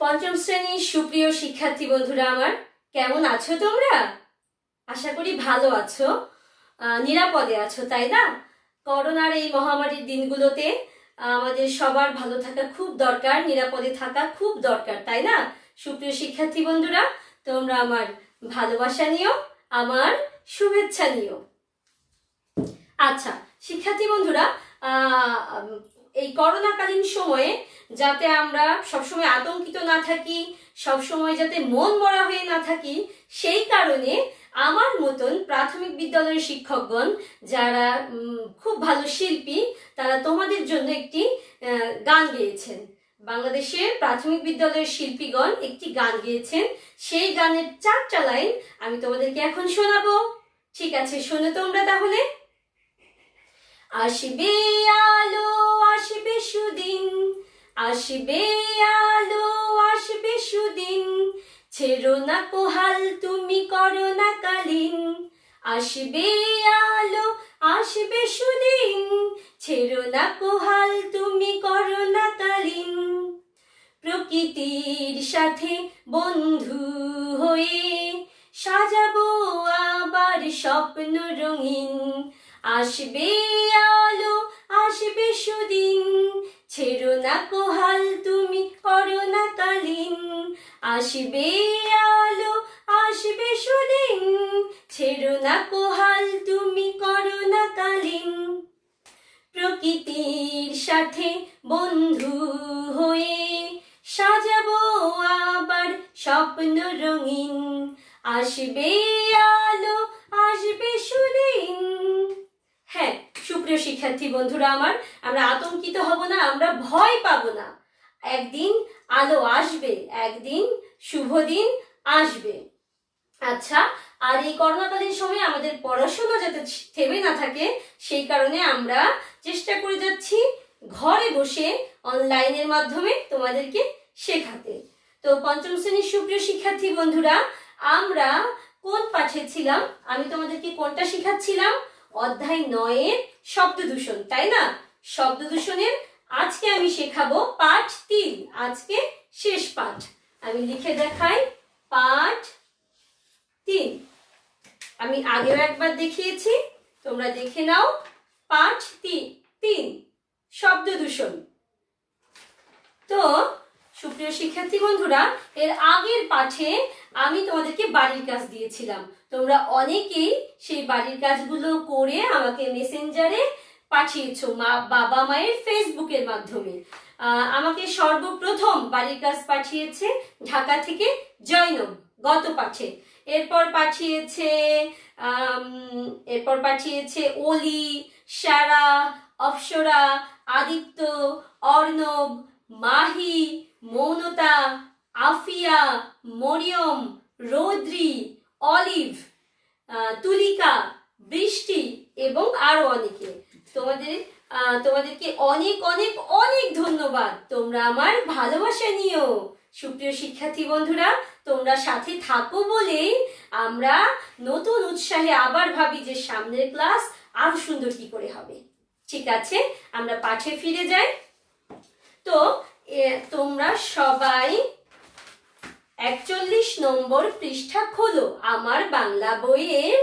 পঞ্চম শ্রেণির সুপ্রিয় শিক্ষার্থী বন্ধুরা আমার, কেমন আছো তোমরা? আশা করি ভালো আছো। নিরাপদে আছো, তাই না? করোনার এই মহামারীর দিনগুলোতে আমাদের সবার ভালো থাকা খুব দরকার, নিরাপদে থাকা খুব দরকার, তাই না? সুপ্রিয় শিক্ষার্থী বন্ধুরা, তোমরা আমার ভালোবাসা নিও, আমার শুভেচ্ছা নিও। আচ্ছা শিক্ষার্থী বন্ধুরা এই করোনাকালীন সময়ে যাতে আমরা সবসময় আতঙ্কিত না থাকি, সবসময় যাতে মন মরা হয়ে না থাকি, সেই কারণে আমার মতন প্রাথমিক বিদ্যালয়ের শিক্ষকগণ, যারা খুব ভালো শিল্পী, তারা তোমাদের জন্য একটি গান গেয়েছেন। বাংলাদেশের প্রাথমিক বিদ্যালয়ের শিল্পীগণ একটি গান গেয়েছেন। সেই গানের চারটা লাইন আমি তোমাদেরকে এখন শোনাবো। ঠিক আছে, শোনো তোমরা তাহলে। আসবে আলো, আসবে সুদিন। আসবে আলো, আসবে সুদিন। ছেড়ো না কোহাল, তুমি করো না কালীন। আসবে আলো, আসবে সুদিন। ছেড়ো না কোহাল, তুমি করো না কালীন। প্রকৃতির সাথে বন্ধু হয়ে সাজাবো আবার স্বপ্ন রঙিন। আসবে আলো, আসবে সুদিন। ছেড়ো না কোহাল, তুমি করো না কালীন আসবে আলো, আসবে সুদিন। ছেড়ো না কোহাল, তুমি করো না কালীন প্রকৃতির সাথে বন্ধু হয়ে সাজাবো আবার স্বপ্ন রঙিন। আসবে আলো, আসবে সুদিন। হ্যাঁ সুপ্রিয় শিক্ষার্থী বন্ধুরা আমার, আমরা আতঙ্কিত হব না, আমরা ভয় পাবো না। একদিন আলো আসবে, একদিন শুভ দিন আসবে। আচ্ছা আর এই করোনাকালীন সময়ে আমাদের পড়াশোনা যাতে থেমে না থাকে, সেই কারণে আমরা চেষ্টা করে যাচ্ছি ঘরে বসে অনলাইনের মাধ্যমে তোমাদেরকে শেখাতে। তো পঞ্চম শ্রেণির সুপ্রিয় শিক্ষার্থী বন্ধুরা, আমরা কোন পাঠে ছিলাম? আমি তোমাদেরকে কোনটা শেখাচ্ছিলাম? অধ্যায় নয়ের শব্দ দূষণ, তাই না? শব্দ দূষণের আজকে আমি শেখাবো পাঠ তিন, আজকে শেষ পাঠ। আমি লিখে দেখাই পাঠ তিন। আমি আগেও একবার দেখিয়েছি, তোমরা দেখে নাও পাঠ তিন তিন, শব্দ দূষণ। তো সুপ্রিয় শিক্ষার্থী বন্ধুরা, এর আগের পাঠে আমি তোমাদেরকে বাড়ির কাজ দিয়েছিলাম। তোমরা অনেকেই সেই বাড়ির কাজগুলো করে আমাকে মেসেঞ্জারে পাঠিয়েছো, মা, বাবা মায়ের ফেসবুকের মাধ্যমে। আমাকে সর্বপ্রথম বাড়ির কাজ পাঠিয়েছে ঢাকা থেকে জৈনব গত পাঠে। এরপর পাঠিয়েছে এরপর পাঠিয়েছে ওলি সারা, অপসরা, আদিত্য, অর্ণব, মাহি মৌনতা, আফিয়া, মরিয়ম, রৌদ্রি, অলিভ তুলিকা, বৃষ্টি এবং আরও অনেকে। তোমাদের তোমাদেরকে অনেক অনেক অনেক ধন্যবাদ। তোমরা আমার ভালোবাসা নিও। সুপ্রিয় শিক্ষার্থী বন্ধুরা, তোমরা সাথে থাকো বলেই আমরা নতুন উৎসাহে আবার ভাবি যে সামনের ক্লাস আরও সুন্দর কি করে হবে। ঠিক আছে, আমরা পাঠে ফিরে যাই। তো তোমরা সবাই একচল্লিশ নম্বর পৃষ্ঠা খোলো। আমার বাংলা বইয়ের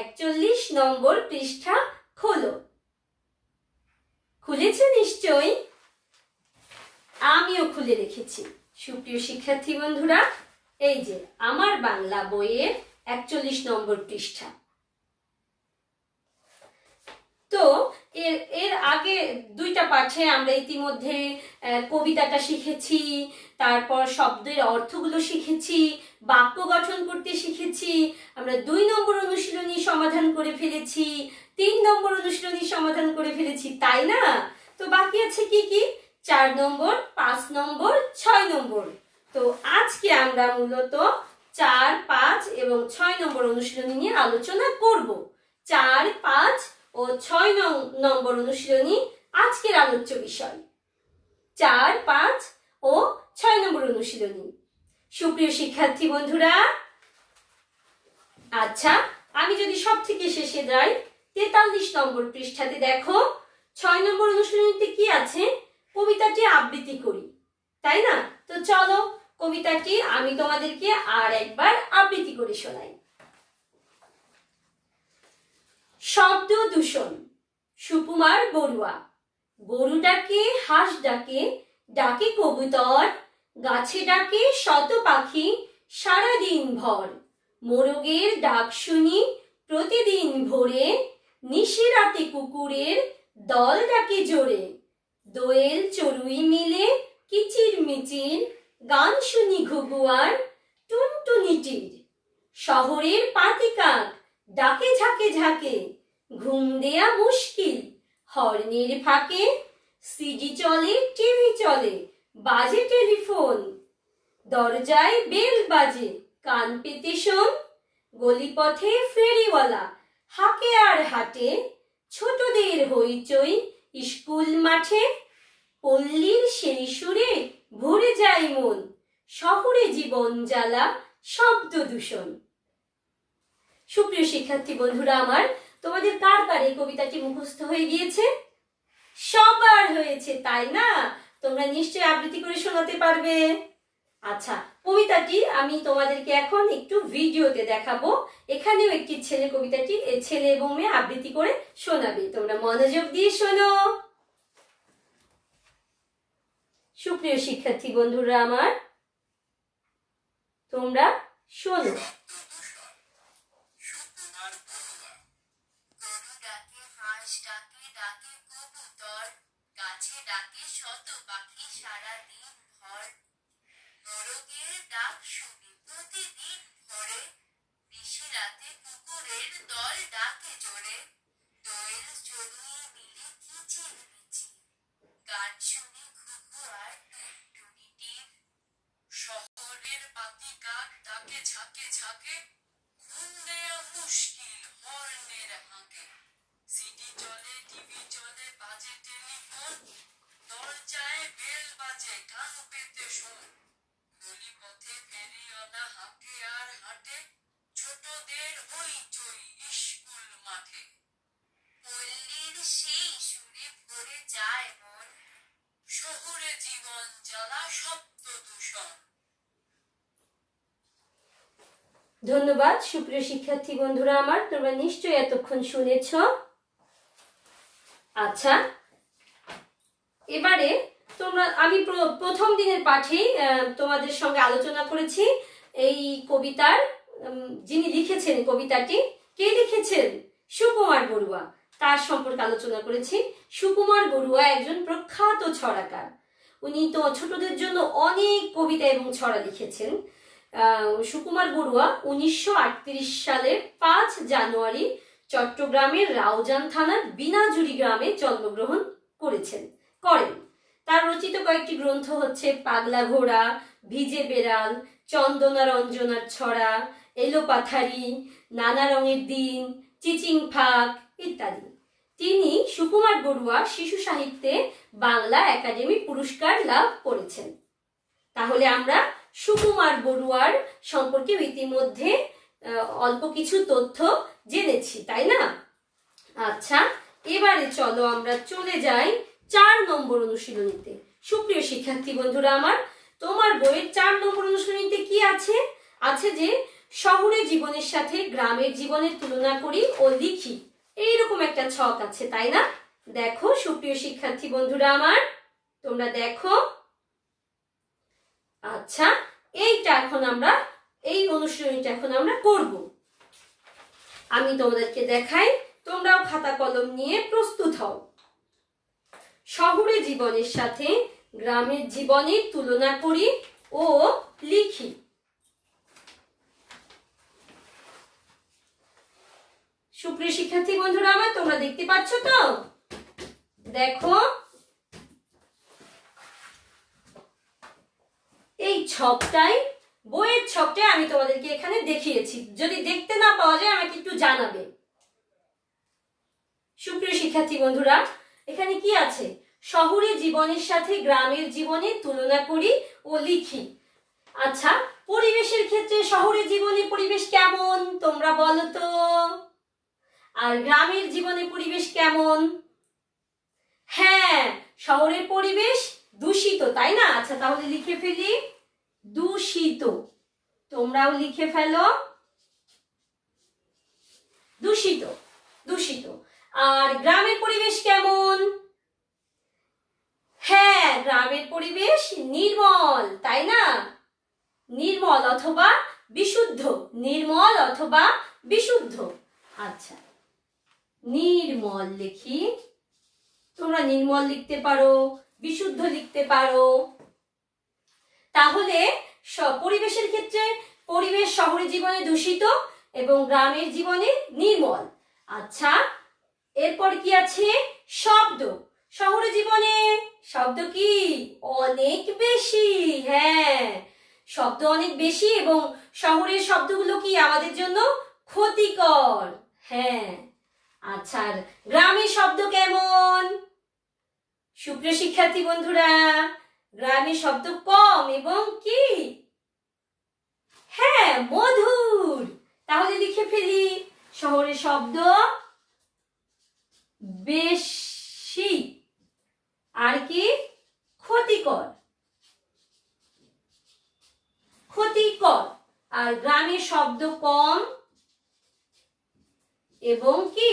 একচল্লিশ নম্বর পৃষ্ঠা খোলো। খুলেছে নিশ্চয়ই? আমিও খুলে রেখেছি। সুপ্রিয় শিক্ষার্থী বন্ধুরা, এই যে আমার বাংলা বইয়ের একচল্লিশ নম্বর পৃষ্ঠা তো এর এর আগে দুইটা পাঠে আমরা ইতিমধ্যে কবিতাটা শিখেছি, তারপর শব্দের অর্থগুলো শিখেছি, বাক্য গঠন করতে শিখেছি, আমরা দুই নম্বর অনুশীলনী সমাধান করে ফেলেছি, তিন নম্বর অনুশীলনী সমাধান করে ফেলেছি, তাই না? তো বাকি আছে কি কি? চার নম্বর, পাঁচ নম্বর, ছয় নম্বর। তো আজকে আমরা মূলত চার, পাঁচ এবং ছয় নম্বর অনুশীলনী নিয়ে আলোচনা করব। চার, পাঁচ ও ছয় নম্বর অনুশীলনী আজকের আলোচ্য বিষয়। চার, পাঁচ ও ছয় নম্বর অনুশীলনী। সুপ্রিয় শিক্ষার্থী বন্ধুরা আচ্ছা আমি যদি সব থেকে শেষে যাই, তেতাল্লিশ নম্বর পৃষ্ঠাতে দেখো, ছয় নম্বর অনুশীলনীতে কি আছে? কবিতাটি আবৃত্তি করি, তাই না? তো চলো, কবিতাটি আমি তোমাদেরকে আর একবার আবৃত্তি করে শোনাই। শব্দ দূষণ, সুকুমার বড়ুয়া। গরু ডাকে, হাঁস ডাকে ডাকে কবুতর, গাছে ডাকে শত পাখি, সারাদিন ভর। মোরগের ডাক শুনি প্রতিদিন ভোরে নিশিরাতে কুকুরের দল ডাকে জোরে। দোয়েল চড়ুই মিলে কিচির মিচির গান শুনি ঘুগুয়ার টুনটুনিটির শহরের পাতিকাক ডাকে ঝাঁকে ঝাঁকে, ঘুম দেয়া মুশকিল হর্নের ফাঁকে সিডি চলে টিভি চলে, বাজে টেলিফোন। দরজায় বেল বাজে, কান পেতে শোন। গলিপথে ফেরিওয়ালা, হাকে আর হাটে, ছোটদের হইচই স্কুল মাঠে। পল্লীর সেই সুরে ভরে যায় মন, শহরে জীবন জ্বালা, শব্দ দূষণ। সুপ্রিয় শিক্ষার্থী বন্ধুরা, আমার তোমাদের কার কার এই কবিতাটি মুখস্থ হয়ে গিয়েছে? সবার হয়েছে, তাই না? তোমরা নিশ্চয়ই আবৃত্তি করে শোনাতে পারবে। আচ্ছা কবিতাটি আমি তোমাদেরকে এখন একটু ভিডিওতে দেখাবো। এখানেও একটি ছেলে কবিতাটি ছেলে এবং মেয়ে আবৃত্তি করে শোনাবে। তোমরা মনোযোগ দিয়ে শোনো। সুপ্রিয় শিক্ষার্থী বন্ধুরা আমার, তোমরা শোনো। গাছে ডাকে শত পাখি সারা দিন ভর মোরগের ডাক শুনি প্রতিদিন ভোরে, নিশি রাতে কুকুরের দল ডাকে জোরে, দোয়েল চড়ুই মিলে কিচির মিচির গান শুনি ঘুঘু আর টুনটুনিটির শহরের পাতি কাক ডাকে ঝাঁকে ঝাঁকে ঘুম দেয়া মুশকিল হর্নের হাঁকে চলে টিভি চলে বাজে টেলিফোন দরজায় বেল বাজে কান পেতে শোন গলি পথে আর হাঁটে ছোটদের হইচই স্কুল মাঠে পল্লীর সেই সুরে ভরে যায় মন শহুরে জীবন জ্বালা শব্দ দূষণ ধন্যবাদ, সুপ্রিয় শিক্ষার্থী বন্ধুরা আমার, তোমরা নিশ্চয়ই এতক্ষণ শুনেছ। আচ্ছা। এবারে তোমরা, আমি প্র- প্রথম দিনের পাঠেই তোমাদের সঙ্গে আলোচনা করেছি এই কবিতার যিনি লিখেছেন কবিতাটি। কে লিখেছেন? সুকুমার বড়ুয়া। তার সম্পর্কে আলোচনা করেছি। সুকুমার বড়ুয়া একজন প্রখ্যাত ছড়াকার। উনি তো ছোটদের জন্য অনেক কবিতা এবং ছড়া লিখেছেন। সুকুমার বড়ুয়া উনিশশো আটত্রিশ সালের পাঁচ জানুয়ারি চট্টগ্রামের রাউজান থানার বিনাজুরি গ্রামে জন্মগ্রহণ করেছেন, করেন। তার রচিত কয়েকটি গ্রন্থ হচ্ছে পাগলা ঘোড়া, ভিজে বেড়াল, চন্দনা রঞ্জনার ছড়া, এলো পাথারি, নানা রঙের দিন, চিচিং ফাঁক ইত্যাদি। তিনি সুকুমার বড়ুয়া শিশু সাহিত্যে বাংলা একাডেমি পুরস্কার লাভ করেছেন। তাহলে আমরা সুকুমার বড়ুয়ার সম্পর্কে ইতিমধ্যে অল্প কিছু তথ্য জেনেছি, তাই না? আচ্ছা এবারে চলো আমরা চলে যাই চার নম্বর অনুশীলনীতে। সুপ্রিয় শিক্ষার্থী বন্ধুরা আমার, তোমার বইয়ের চার নম্বর অনুশীলনীতে কি আছে? আছে যে, শহরে জীবনের সাথে গ্রামের জীবনের তুলনা করি ও লিখি। এইরকম একটা ছক আছে, তাই না? দেখো, সুপ্রিয় শিক্ষার্থী বন্ধুরা আমার, তোমরা দেখো। আচ্ছা এইটা এখন আমরা, এই অনুশীলনীটা এখন আমরা করব। আমি তোমাদেরকে দেখাই, তোমরাও খাতা কলম নিয়ে প্রস্তুত হও। শহুরে জীবনের সাথে গ্রামের জীবনের তুলনা করি ও লিখি। সুপ্রিয় শিক্ষার্থী বন্ধুরা, আমার তোমরা দেখতে পাচ্ছ তো? দেখো, এই ছকটাই বইয়ের ছকটাই আমি তোমাদেরকে এখানে দেখিয়েছি। যদি দেখতে না পাওয়া যায়, আমাকে একটু জানাবে। সুপ্রিয় শিক্ষার্থী বন্ধুরা, এখানে কি আছে? শহুরে জীবনের সাথে গ্রামের জীবনে তুলনা করি ও লিখি। আচ্ছা পরিবেশের ক্ষেত্রে শহরে জীবনে পরিবেশ কেমন? তোমরা বলো তো। আর গ্রামের জীবনে পরিবেশ কেমন? হ্যাঁ শহরের পরিবেশ দূষিত, তাই না? আচ্ছা তাহলে লিখে ফেলি। দূষিত। তোমরাও লিখে ফেলো। দূষিত দূষিত। আর গ্রামের পরিবেশ কেমন? হ্যাঁ গ্রামের পরিবেশ নির্মল, তাই না? নির্মল অথবা বিশুদ্ধ, নির্মল অথবা বিশুদ্ধ। আচ্ছা নির্মল লিখি। তোমরা নির্মল লিখতে পারো, বিশুদ্ধ লিখতে পারো। তাহলে পরিবেশের ক্ষেত্রে পরিবেশ শহরের জীবনে দূষিত এবং গ্রামের জীবনে নির্মল। আচ্ছা এরপর কি আছে? শব্দ। শহরের জীবনে শব্দ কি? অনেক বেশি হ্যাঁ। শব্দ অনেক বেশি এবং শহরের শব্দগুলো কি আমাদের জন্য ক্ষতিকর? হ্যাঁ। আচ্ছা আর গ্রামের শব্দ কেমন? সুপ্রিয় শিক্ষার্থী বন্ধুরা গ্রামের শব্দ কম এবং কি? হ্যাঁ মধুর। তাহলে লিখে ফেলি। শহরের শব্দ বেশি। আর কি? ক্ষতিকর। ক্ষতিকর। আর গ্রামের শব্দ কম এবং কি?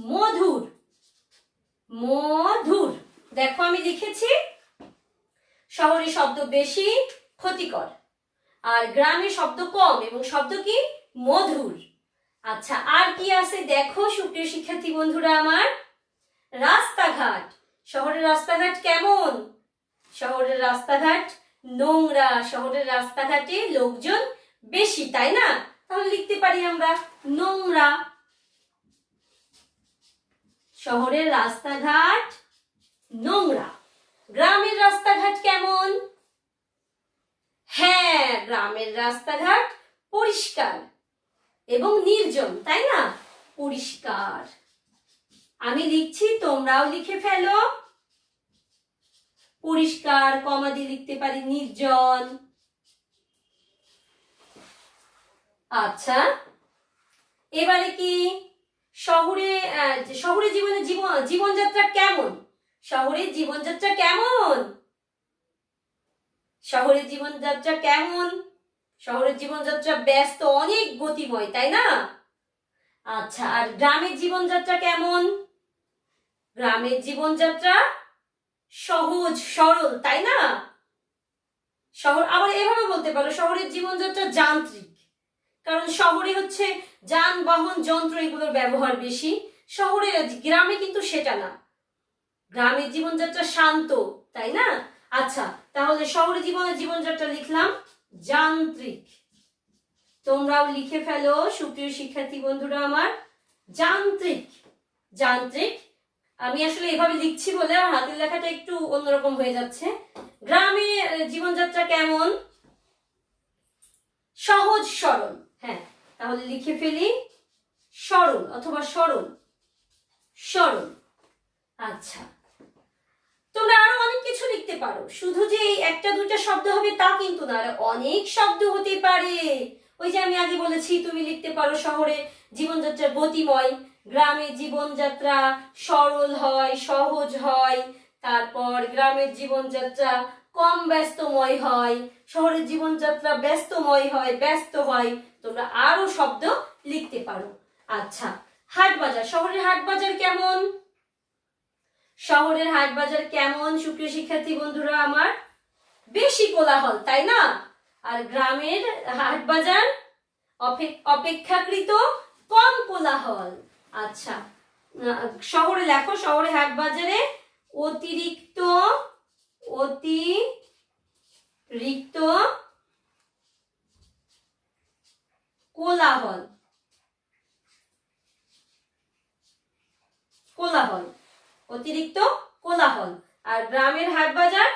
মধুর। মধুর। দেখো আমি লিখেছি। শহরে শব্দ বেশি ক্ষতিকর। আর গ্রামে শব্দ কম এবং শব্দ কি? মধুর। আচ্ছা আর কি আছে? দেখো, সুপ্রিয় শিক্ষার্থী বন্ধুরা আমার। রাস্তাঘাট। শহরের রাস্তাঘাট কেমন? শহরের রাস্তাঘাট নোংরা। শহরের রাস্তাঘাটে লোকজন বেশি, তাই না? তাহলে লিখতে পারি আমরা, নোংরা। শহরের রাস্তাঘাট নোংরা। গ্রামের রাস্তাঘাট কেমন? হ্যাঁ গ্রামের রাস্তাঘাট পরিষ্কার এবং নির্জন, তাই না? পরিষ্কার। আমি লিখছি, তোমরাও লিখে ফেলো। পরিষ্কার কমা দিয়ে লিখতে পারি নির্জন। আচ্ছা এবারে কি শহরে শহরে জীবনে জীবন, জীবনযাত্রা কেমন? শহরের জীবনযাত্রা কেমন? শহরের জীবনযাত্রা কেমন? শহরের জীবনযাত্রা ব্যস্ত, অনেক গতিময়, তাই না? আচ্ছা আর গ্রামের জীবনযাত্রা কেমন? গ্রামের জীবনযাত্রা সহজ, সরল, তাই না? শহর, আবার এভাবে বলতে পারো, শহরের জীবনযাত্রা যান্ত্রিক। কারণ শহরে হচ্ছে যানবাহন, যন্ত্র এগুলোর ব্যবহার বেশি শহরে গ্রামে কিন্তু সেটা না। গ্রামের জীবনযাত্রা শান্ত, তাই না? আচ্ছা তাহলে শহরে জীবনের জীবনযাত্রা লিখলাম যান্ত্রিক। তোমরাও লিখে ফেলো, সুপ্রিয় শিক্ষার্থী বন্ধুরা আমার। যান্ত্রিক যান্ত্রিক। আমি আসলে এভাবে লিখছি বলে আমার হাতের লেখাটা একটু অন্যরকম হয়ে যাচ্ছে। গ্রামে জীবনযাত্রা কেমন? সহজ, সরল। হ্যাঁ তাহলে লিখে ফেলি। সরল, অথবা সরল। সরল। আচ্ছা তোমরা আরও অনেক কিছু লিখতে পারো। শুধু যে এই একটা দুইটা শব্দ হবে তা কিন্তু না অনেক শব্দ হতে পারে। ওই যে আমি আগে বলেছি, তুমি লিখতে পারো শহরে জীবনযাত্রা গতিময়। গ্রামে জীবনযাত্রা সরল হয়, সহজ হয়। তারপর গ্রামের জীবনযাত্রা কম ব্যস্তময় হয়, শহরের জীবনযাত্রা ব্যস্তময় হয়, ব্যস্ত হয়। তোমরা আরও শব্দ লিখতে পারো। আচ্ছা হাট বাজার শহরের হাট বাজার কেমন? শহরের হাট বাজার কেমন? সুপ্রিয় শিক্ষার্থী বন্ধুরা, আমার বেশি কোলাহল, তাই না? আর গ্রামের হাট বাজার অপেক্ষাকৃত কম কোলাহল। আচ্ছা শহরে লেখো, শহরে হাট বাজারে অতিরিক্ত অতিরিক্ত কোলাহল। কোলাহল। অতিরিক্ত কোলাহল। আর গ্রামের হাট বাজার?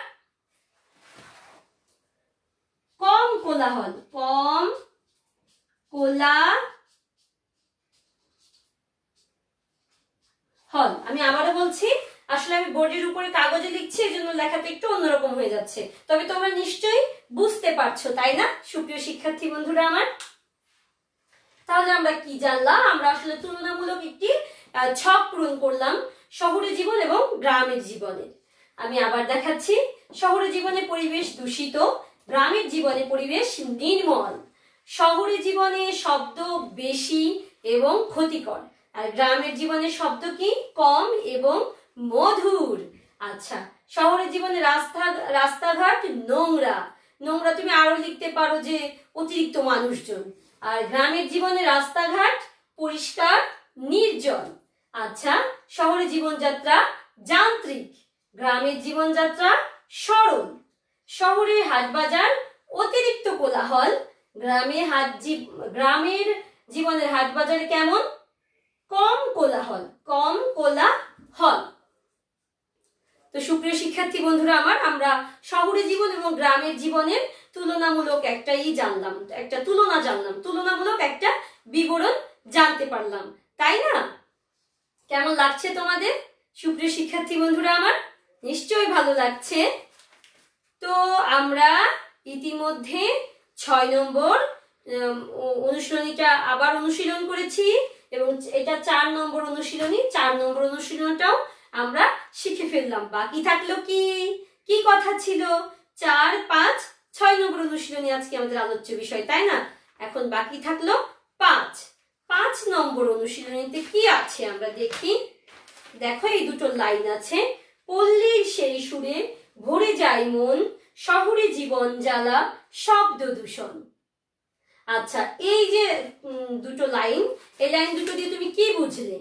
কম কোলাহল। কম কোলা হল আমি আবারও বলছি, আসলে আমি বোর্ডের উপরে কাগজে লিখছি এই জন্য লেখাটা একটু অন্যরকম হয়ে যাচ্ছে। তবে তোমরা নিশ্চয়ই বুঝতে পারছ, তাই না? সুপ্রিয় শিক্ষার্থী বন্ধুরা আমার। তাহলে আমরা কি জানলাম? আমরা আসলে তুলনামূলক একটি ছক পূরণ করলাম। শহরের জীবন এবং গ্রামের জীবনের আমি আবার দেখাচ্ছি শহরের জীবনে পরিবেশ দূষিত, গ্রামের জীবনে পরিবেশ নির্মল। শহরে জীবনে শব্দ বেশি এবং ক্ষতিকর। আর গ্রামের জীবনে শব্দ কি? কম এবং মধুর। আচ্ছা শহরের জীবনে রাস্তা, রাস্তাঘাট নোংরা। নোংরা তুমি আরও লিখতে পারো যে অতিরিক্ত মানুষজন। আর গ্রামের জীবনে রাস্তাঘাট পরিষ্কার, নির্জন। আচ্ছা শহরে জীবনযাত্রা যান্ত্রিক গ্রামের জীবনযাত্রা সরল। শহরে হাটবাজার অতিরিক্ত কোলাহল, গ্রামে হাট গ্রামের জীবনের হাটবাজার কেমন? কম কোলাহল কম কোলাহল। তো সুপ্রিয় শিক্ষার্থী বন্ধুরা আমার, আমরা শহরে জীবন এবং গ্রামের জীবনের তুলনামূলক একটাই জানলাম, একটা তুলনা জানলাম। তুলনামূলক একটা বিবরণ জানতে পারলাম, তাই না? কেমন লাগছে তোমাদের? সুপ্রিয় শিক্ষার্থী বন্ধুরা আমার, নিশ্চয়ই ভালো লাগছে। তো আমরা ইতিমধ্যে ছয় নম্বর অনুশীলনীটা আবার অনুশীলন করেছি এবং এটা চার নম্বর অনুশীলনী, চার নম্বর অনুশীলনটাও আমরা শিখে ফেললাম। বাকি থাকল কি? কি কথা ছিল? চার, পাঁচ, ছয় নম্বর অনুশীলনী আজকে আমাদের আলোচ্য বিষয়, তাই না? এখন বাকি থাকল পাঁচ নম্বর অনুশীলনীতে কি আছে আমরা দেখি। দেখো, এই দুটো লাইন আছে। পল্লীর সেই সুরে ভরে যায় মন, শহরে জীবন জ্বালা, শব্দ দূষণ। আচ্ছা এই যে দুটো লাইন, এই লাইন দুটো দিয়ে তুমি কি বুঝলে?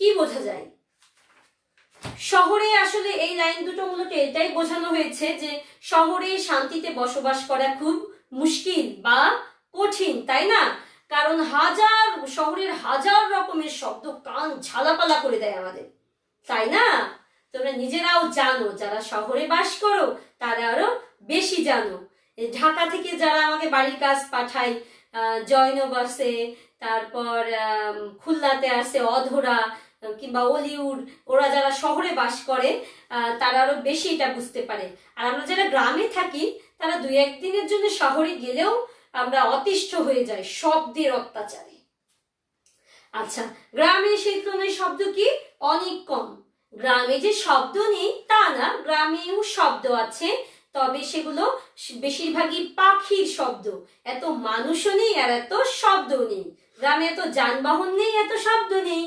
কি বোঝা যায়? শহরে আসলে এই লাইন দুটো মূলত এটাই বোঝানো হয়েছে যে, শহরে শান্তিতে বসবাস করা খুব মুশকিল বা কঠিন, তাই না? কারণ হাজার শহরের হাজার রকমের শব্দ কান ঝালাপালা করে দেয় আমাদের। তাই না? তোমরা নিজেরাও জানো যারা শহরে বাস করো তারা আরও বেশি জানো। ঢাকা থেকে যারা আমাকে বাড়ির কাজ পাঠায় আহ, জয়নব আসে তারপর খুলনাতে আসে অধরা কিংবা অলিউড ওরা যারা শহরে বাস করে তারা আরও বেশি এটা বুঝতে পারে। আর আমরা যারা গ্রামে থাকি তারা দুই একদিনের জন্য শহরে গেলেও আমরা অতিষ্ঠ হয়ে যাই শব্দের অত্যাচারে। আচ্ছা গ্রামে সেই তুলনায় শব্দ কি? অনেক কম। গ্রামে যে শব্দ নেই, তা না। গ্রামেও শব্দ আছে, তবে সেগুলো বেশিরভাগই পাখির শব্দ। এত মানুষও নেই আর এত শব্দ নেই। গ্রামে এত যানবাহন নেই, এত শব্দ নেই।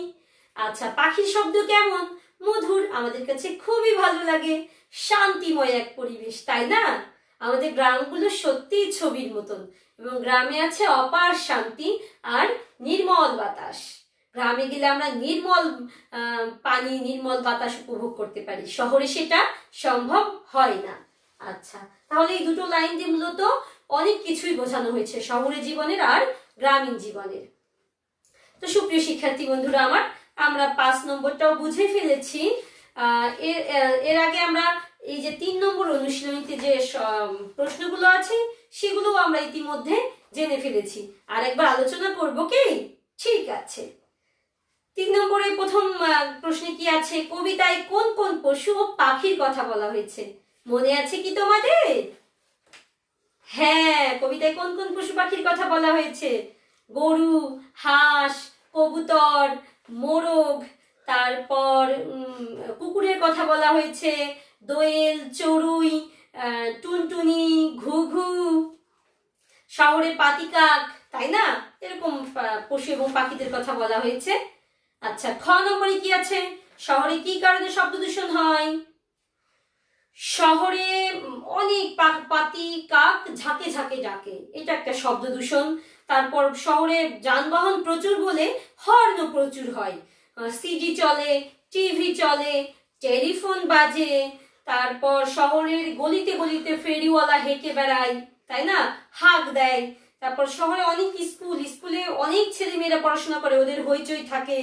আচ্ছা পাখির শব্দ কেমন? মধুর, আমাদের কাছে খুবই ভালো লাগে। শান্তিময় এক পরিবেশ, তাই না? আমাদের গ্রামগুলো সত্যিই ছবির মতন। এবং গ্রামে আছে অপার শান্তি আর নির্মল বাতাস। গ্রামে গেলে আমরা নির্মল পানি, নির্মল বাতাস উপভোগ করতে পারি। শহরে সেটা সম্ভব হয় না। আচ্ছা তাহলে এই দুটো লাইন দিয়ে মূলত অনেক কিছুই বোঝানো হয়েছে শহরে জীবনের আর গ্রামীণ জীবনের। তো সুপ্রিয় শিক্ষার্থী বন্ধুরা, আমার, আমরা পাঁচ নম্বরটাও বুঝে ফেলেছি। এর আগে আমরা এই যে তিন নম্বর অনুশীলনীতে যে প্রশ্নগুলো আছে সেগুলো আমরা ইতিমধ্যে জেনে ফেলেছি। আর একবার আলোচনা করব কি? ঠিক আছে। তিন নম্বরে প্রথম প্রশ্নে কি আছে? কবিতায় কোন কোন পশু ও পাখির কথা বলা হয়েছে? মনে আছে কি তোমাদের? হ্যাঁ কবিতায় কোন কোন পশু পাখির কথা বলা হয়েছে? গরু, হাঁস, কবুতর, মোরগ, তারপর কুকুরের কথা বলা হয়েছে, দোয়েল, চড়ুই টুনটুনি, ঘুঘু, শহরে পাতিকাক, তাই না? এরকম পশু এবং পাখিদের কথা বলা হয়েছে। আচ্ছা খ নম্বরে কি আছে? শহরে কি কারণে শব্দ দূষণ হয়? শহরে অনেক পাতি কাক ঝাঁকে ঝাঁকে ডাকে। এটা একটা শব্দ দূষণ। তারপর শহরে যানবাহন প্রচুর বলে হর্ন প্রচুর হয়। সিডি চলে, টিভি চলে, টেলিফোন বাজে তারপর শহরের গলিতে গলিতে ফেরিওয়ালা হেঁটে বেড়ায়, তাই না? হাঁক দেয়। তারপর শহরে অনেক স্কুল, স্কুলে অনেক ছেলেমেয়েরা পড়াশোনা করে, ওদের হইচই থাকে।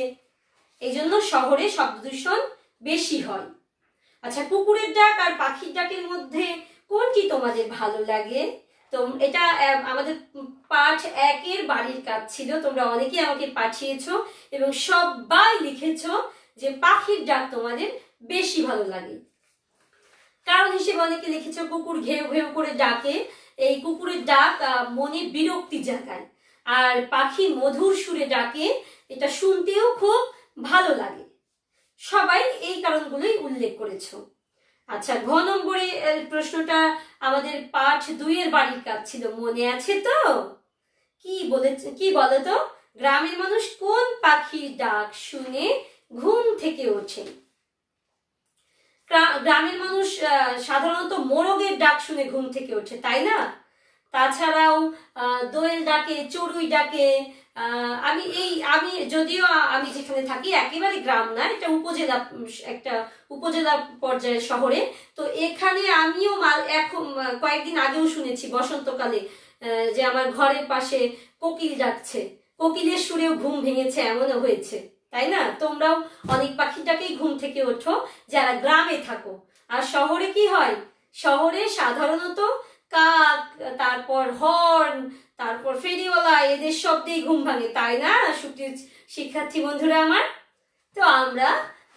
এই জন্য শহরে শব্দ দূষণ বেশি হয়। আচ্ছা কুকুরের ডাক আর পাখির ডাকের মধ্যে কোনটি তোমাদের ভালো লাগে? তো এটা আমাদের পাঠ একের বাড়ির কাজ ছিল, তোমরা অনেকেই আমাকে পাঠিয়েছো এবং সবাই লিখেছো যে পাখির ডাক তোমাদের বেশি ভালো লাগে। কারণ হিসেবে অনেকে লিখেছো, কুকুর ঘেউ ঘেউ করে ডাকে। এই কুকুরের ডাক মনে বিরক্তি জাগায়। আর পাখি মধুর সুরে ডাকে। এটা শুনতেও খুব ভালো লাগে। সবাই এই কারণগুলোই উল্লেখ করেছ। আচ্ছা ঘ নম্বরে প্রশ্নটা আমাদের পাঠ দুইয়ের বাড়ির কাজ ছিল। মনে আছে তো? কি বলে কি বলে তো গ্রামের মানুষ কোন পাখির ডাক শুনে ঘুম থেকে ওঠে? গ্রামের মানুষ সাধারণত মোরগের ডাক শুনে ঘুম থেকে ওঠে, তাই না? তাছাড়াও দোয়েল ডাকে, চড়ুই ডাকে আমি এই, আমি যদিও, আমি যেখানে থাকি, একেবারে গ্রাম না, এটা উপজেলা একটা উপজেলা পর্যায়ের শহরে, তো এখানে আমিও এখন কয়েকদিন আগেও শুনেছি বসন্তকালে যে আমার ঘরের পাশে কোকিল ডাকছে। কোকিলের সুরেও ঘুম ভেঙেছে, এমনও হয়েছে, তাই না? তোমরাও অনেক পাখিটাকেই ঘুম থেকে ওঠো, যারা গ্রামে থাকো। আর শহরে কি হয়? শহরে সাধারণত কাক, তারপর হর্ন, তারপর ফেরিওয়ালা, এদের শব্দেই ঘুম ভাঙে, তাই না? সুপ্রিয় শিক্ষার্থী বন্ধুরা আমার? তো আমরা,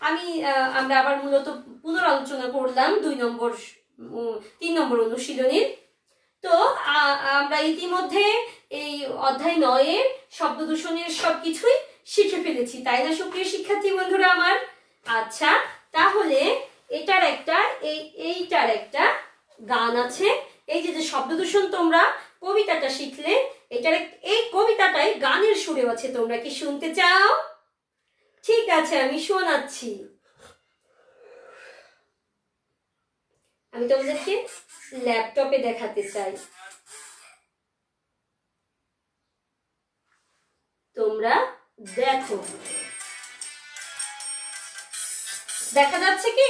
আমি আমরা আবার মূলত পুনরালোচনা করলাম দুই নম্বর তিন নম্বর অনুশীলনীর। তো আমরা ইতিমধ্যে এই অধ্যায় নয়ের শব্দ দূষণের সব কিছুই শিখে ফেলেছি, তাই না সুপ্রিয় শিক্ষার্থী বন্ধুরা আমার? আচ্ছা তাহলে এটার একটা, এই, এইটার একটা গান আছে। এই যে যে শব্দ দূষণ তোমরা কবিতাটা শিখলে, এটার এই কবিতাটাই গানের সুরেও আছে। তোমরা কি শুনতে চাও? ঠিক আছে, আমি শোনাচ্ছি। আমি তোমাদেরকে ল্যাপটপে দেখাতে চাই। তোমরা দেখো। দেখা যাচ্ছে কি?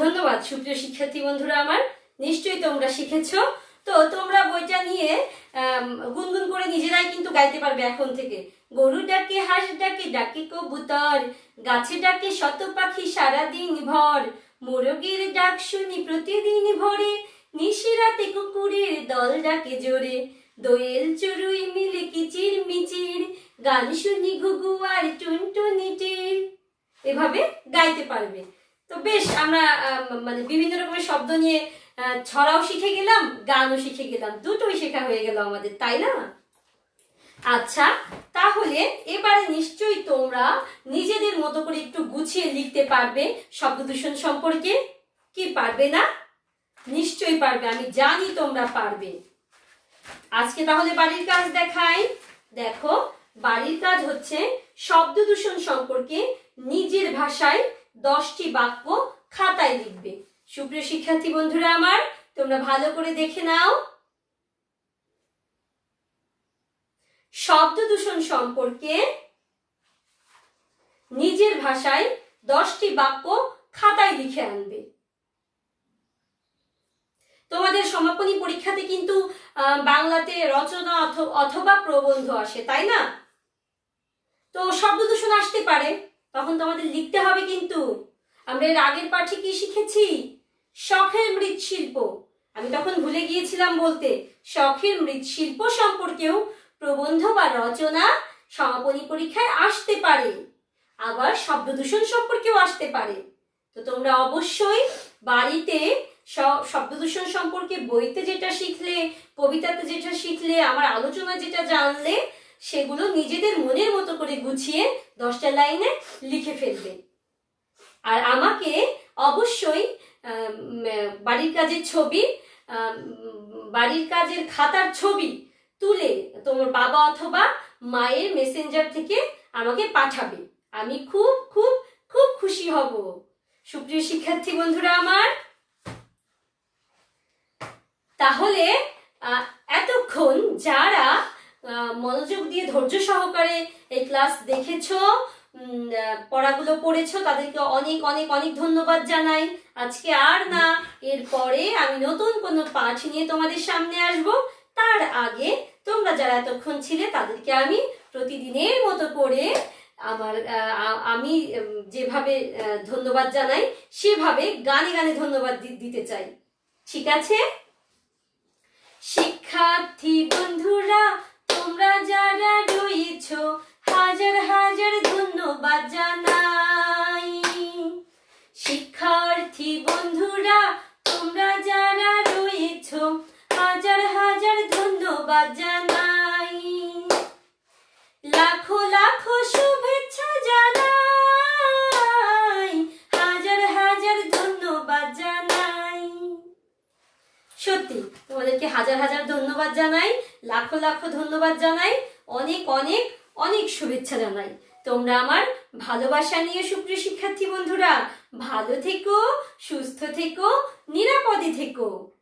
ধন্যবাদ, সুপ্রিয় শিক্ষার্থী বন্ধুরা আমার। নিশ্চয়ই তোমরা শিখেছ। তো তোমরা বইটা নিয়ে গুনগুন করে নিজেরাই কিন্তু গাইতে পারবে এখন থেকে। গরু ডাকে, হাঁস ডাকে ডাকে কবুতর। গাছে ডাকে শত পাখি, সারাদিন ভর। মোরগের ডাক শুনি প্রতিদিন ভোরে। নিশিরাতে কুকুরের দল ডাকে জোরে। দোয়েল চড়ুই মিলে কিচির মিচির গান শুনি ঘুঘু আর টুনটুনিটির এভাবে গাইতে পারবে। তো বেশ, আমরা মানে বিভিন্ন রকমের শব্দ নিয়ে ছড়াও শিখে গেলাম, গানও শিখে গেলাম, দুটোই শেখা হয়ে গেল আমাদের, তাই না? আচ্ছা তাহলে এবারে নিশ্চয়ই তোমরা নিজেদের মতো করে একটু গুছিয়ে লিখতে পারবে শব্দ দূষণ সম্পর্কে? কি পারবে না? নিশ্চয়ই পারবে, আমি জানি তোমরা পারবে। আজকে তাহলে বাড়ির কাজ দেখাই। দেখো, বাড়ির কাজ হচ্ছে শব্দ দূষণ সম্পর্কে নিজের ভাষায় দশটি বাক্য খাতায় লিখবে। সুপ্রিয় শিক্ষার্থী বন্ধুরা আমার, তোমরা ভালো করে দেখে নাও। শব্দ দূষণ সম্পর্কে নিজের ভাষায় দশটি বাক্য খাতায় লিখে আনবে। তোমাদের সমাপনী পরীক্ষাতে কিন্তু বাংলাতে রচনা অথ- অথবা প্রবন্ধ আসে, তাই না? তো শব্দ দূষণ আসতে পারে। তখন তোমাদের লিখতে হবে কিন্তু। আমরা এর আগের পাঠে কি শিখেছি? শখের মৃৎশিল্প। আমি তখন ভুলে গিয়েছিলাম বলতে, শখের মৃৎশিল্প সম্পর্কেও প্রবন্ধ বা রচনা সমাপনী পরীক্ষায় আসতে পারে। আবার শব্দ দূষণ সম্পর্কেও আসতে পারে। তো তোমরা অবশ্যই বাড়িতে শব্দ দূষণ সম্পর্কে বইতে যেটা শিখলে, কবিতাতে যেটা শিখলে, আমার আলোচনা যেটা জানলে সেগুলো নিজেদের মনের মতো করে গুছিয়ে দশটা লাইনে লিখে ফেলবে। আর আমাকে অবশ্যই বাড়ির কাজের ছবি বাড়ির কাজের খাতার ছবি তুলে তোমার বাবা অথবা মায়ের মেসেঞ্জার থেকে আমাকে পাঠাবে। আমি খুব খুব খুব খুশি হব। সুপ্রিয় শিক্ষার্থী বন্ধুরা আমার, তাহলে এতক্ষণ যারা মনোযোগ দিয়ে ধৈর্য সহকারে এই ক্লাস দেখেছ পড়াগুলো পড়েছো, তাদেরকে অনেক অনেক অনেক ধন্যবাদ জানাই। আজকে আর না, এরপরে আমি নতুন কোনো পাঠ নিয়ে তোমাদের সামনে আসব। তার আগে তোমরা যারা এতক্ষণ ছিলে, তাদেরকে আমি প্রতিদিনের মতো করে আমার আমি যেভাবে ধন্যবাদ জানাই, সেভাবে গানে গানে ধন্যবাদ দিতে চাই। ঠিক আছে? শিক্ষার্থী বন্ধুরা তোমরা যারা রয়েছ, হাজার হাজার ধন্যবাদ জানাই। শিক্ষার্থী বন্ধুরা, তোমরা যারা রয়েছ, হাজার হাজার ধন্যবাদ জানাই। লাখো লাখো শুভেচ্ছা জানাই, হাজার হাজার ধন্যবাদ জানাই। সত্যি, তোমাদেরকে হাজার হাজার ধন্যবাদ জানাই। লাখো লাখো ধন্যবাদ জানাই, অনেক অনেক অনেক শুভেচ্ছা জানাই। তোমরা আমার ভালোবাসা নিয়ে সুপ্রিয় শিক্ষার্থী বন্ধুরা, ভালো থেকো, সুস্থ থেকো, নিরাপদে থেকো।